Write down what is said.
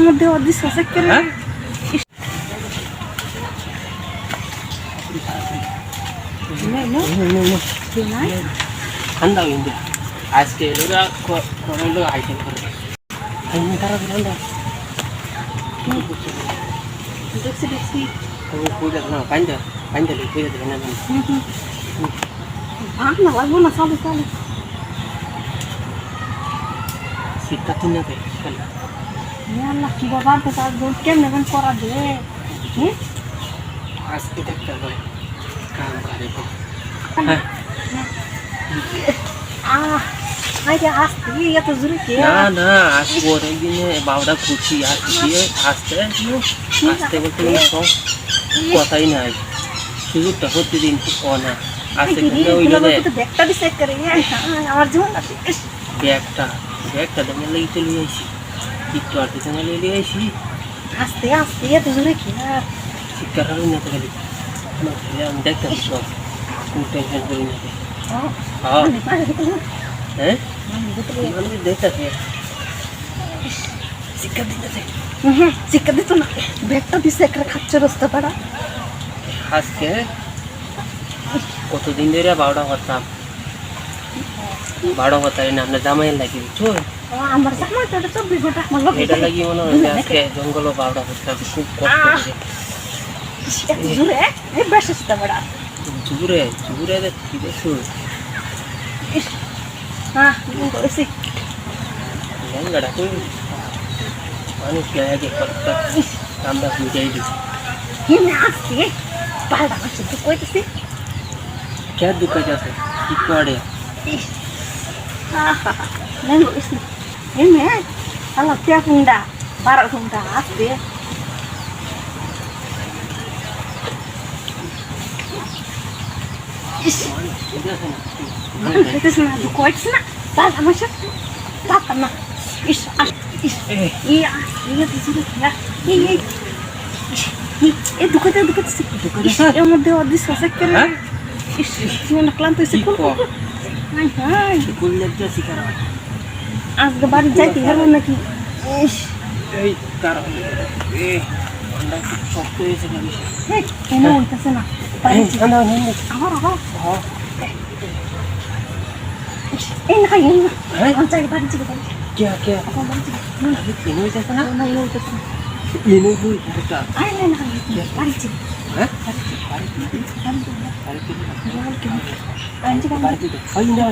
মধ্যে অদিস আছে করে হ্যাঁ? ঠান্ডা কিন্তু আজকে এলোরা করল আইটেম করে। আইনি তারা ঠান্ডা দেখছি দেখছি। পূজা না পাইন্দা পাইন্দা পূজা দেবে না ভাগ না লাগবো না চালু চালু শীতটা তিন না দেয় আল্লাহ কি বাবা তো তার কেমনে কেন করা হুম আজকে দেখতে হবে কাম করে হ্যাঁ। আহ আসতে এত জোরে কে? না না আজ পরের দিনে খুশি দিয়ে আসতে। আসতে বলতে সব কথাই নাই। সুযোগটা প্রতিদিন ও না আসতে কিন্তু ওই জন্য ব্যাগটা দিছে করে আমার জীবন ব্যাগটা ব্যাগটা তো মেলে চলে আইছি একটু আর মেলে নিয়ে আইছি আস্তে আস্তে এত জোরে কে শিক্ষার হারে না খালি আমি দেখতাম সব কোনো টেনশন করি না। হ্যাঁ। হ্যাঁ? আমি দেখতাছি শিক্ষা দিতেছে শিক্ষা দিত না। ব্যাগটা দিছে একটা খাচ্ছে রস্তা পাড়া। আজকে কতদিন ধরে বারোটা করতাম? বারো হতাই না আমরা জামাইয়ের লাগি বুঝছ আমার জামাই তো এটা চব্বিশ ঘণ্টা আমার লোক এটা লাগি মনে হয় আজকে জঙ্গল বারোটা করতাম খুব কষ্ট জোরে এই বেশ আসতে জুড়ে জুড়ে কি দেখছ হ্যাঁ করেছি লেঙ্গাটা কই? মানুষ লাগে কতটা আমরা বুঝাই দিচ্ছি হিমে আসছে পাল্টা মাসে কইতেছি? কে দুঃখ আছে কি করে? তে এই এই এ দুঃখতে দুঃখতে এর মধ্যে অদিস আছে কেন? ইস জীবনটা ক্লান্ত হয়েছে কোন আজকে বাড়ি যাইতে পারব নাকি? এই কারণ শক্ত হয়েছে না কেন হইতেছে না। আবার আবার। এই না এই না। হ্যাঁ? আমার যাই বাড়ি যাই বাড়ি যাই কে? কে বাড়ি যাই কেন হইতেছে না? না হইতেছে না। ഇനുപോയി കറക്കാം അതിന്റെ